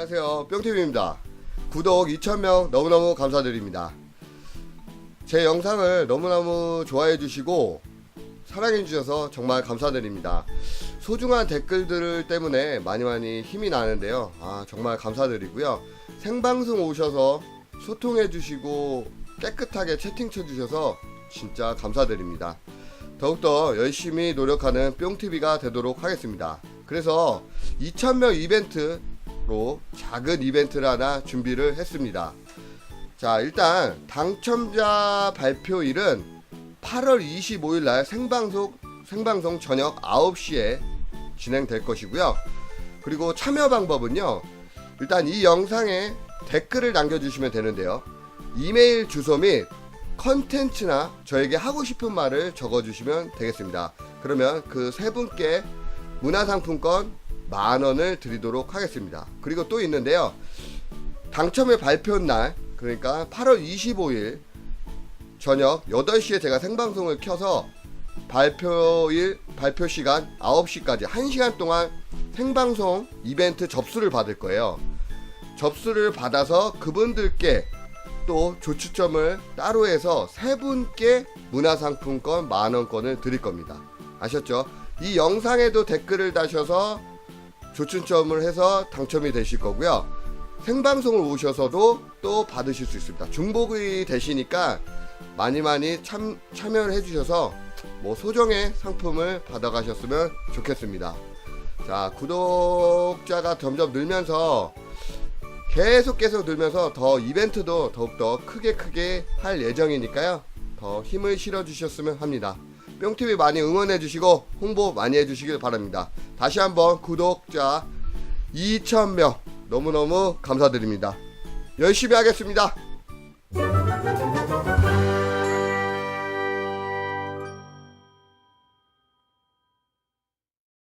안녕하세요. 뿅TV입니다. 구독 2,000명 너무너무 감사드립니다. 제 영상을 너무너무 좋아해 주시고 사랑해 주셔서 정말 감사드립니다. 소중한 댓글들 때문에 많이 많이 힘이 나는데요. 아 정말 감사드리고요. 생방송 오셔서 소통해 주시고 깨끗하게 채팅 쳐 주셔서 진짜 감사드립니다. 더욱더 열심히 노력하는 뿅TV가 되도록 하겠습니다. 그래서 2,000명 이벤트 로 작은 이벤트를 하나 준비를 했습니다. 자, 일단 당첨자 발표일은 8월 25일 날 생방송 생방송 저녁 9시에 진행될 것이고요. 그리고 참여 방법은요. 일단 이 영상에 댓글을 남겨 주시면 되는데요. 이메일 주소 및 컨텐츠나 저에게 하고 싶은 말을 적어 주시면 되겠습니다. 그러면 그 세 분께 문화상품권 만 원을 드리도록 하겠습니다. 그리고 또 있는데요. 당첨의 발표 날, 그러니까 8월 25일 저녁 8시에 제가 생방송을 켜서 발표일, 발표 시간 9시까지 1시간 동안 생방송 이벤트 접수를 받을 거예요. 접수를 받아서 그분들께 또 조추첨을 따로 해서 세 분께 문화상품권 만 원권을 드릴 겁니다. 아셨죠? 이 영상에도 댓글을 다셔서 조춘점을 해서 당첨이 되실 거고요. 생방송을 오셔서도 또 받으실 수 있습니다. 중복이 되시니까 많이 많이 참, 참여를 해주셔서 뭐 소정의 상품을 받아가셨으면 좋겠습니다. 자, 구독자가 점점 늘면서 계속 계속 늘면서 더 이벤트도 더욱더 크게 크게 할 예정이니까요. 더 힘을 실어 주셨으면 합니다. 뿅TV 많이 응원해 주시고 홍보 많이 해 주시길 바랍니다. 다시 한번 구독자 2,000명 너무너무 감사드립니다. 열심히 하겠습니다.